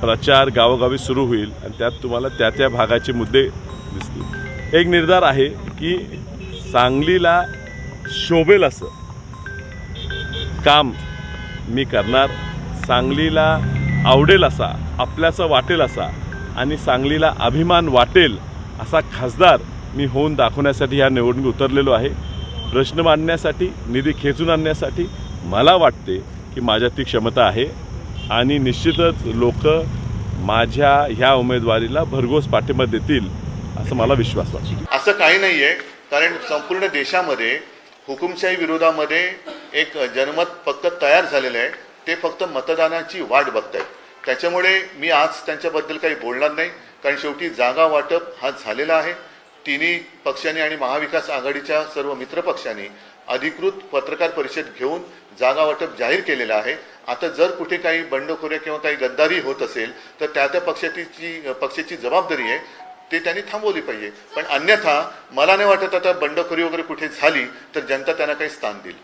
प्रचार गावोगावी सुरू होईल आणि त्यात तुम्हाला त्या त्या भागाचे मुद्दे दिसतील. एक निर्धार आहे की सांगलीला शोभेल असं काम मी करणार. सांगलीला आवडेल असा आपल्याचं वाटेल असा आणि सांगलीला अभिमान वाटेल असा खासदार मी होऊन दाखवण्यासाठी ह्या निवडणूक उतरलेलो आहे. प्रश्न मांडण्यासाठी निधी खेचून आणण्यासाठी मला वाटते की माझ्यात ती क्षमता आहे. आणि निश्चितच लोक माझ्या ह्या उमेदवारीला भरघोस पाठिंबा देतील असं मला विश्वास वाटतो. असं काही नाही आहे कारण संपूर्ण देशामध्ये हुकुमशाही विरोधामध्ये एक जनमत फक्त तयार झालेलं आहे. ते फक्त मतदानाची वाट बघतायत. त्याच्यामुळे मी आज त्यांच्याबद्दल काही बोलणार नाही कारण शेवटी जागा वाटप हा झालेला आहे. तिन्ही पक्षांनी आणि महाविकास आघाडीच्या सर्व मित्रपक्षांनी अधिकृत पत्रकार परिषद घेऊन जागा वाटप जाहीर केलेलं आहे. आता जर कुठे काही बंडखोऱ्या किंवा काही गद्दारी होत असेल तर त्या त्या पक्षाची पक्षाची जबाबदारी आहे ते त्यांनी थांबवली पाहिजे. पण अन्यथा मला नाही वाटत आता बंडखोरी वगैरे कुठे झाली तर जनता त्यांना काही स्थान देईल.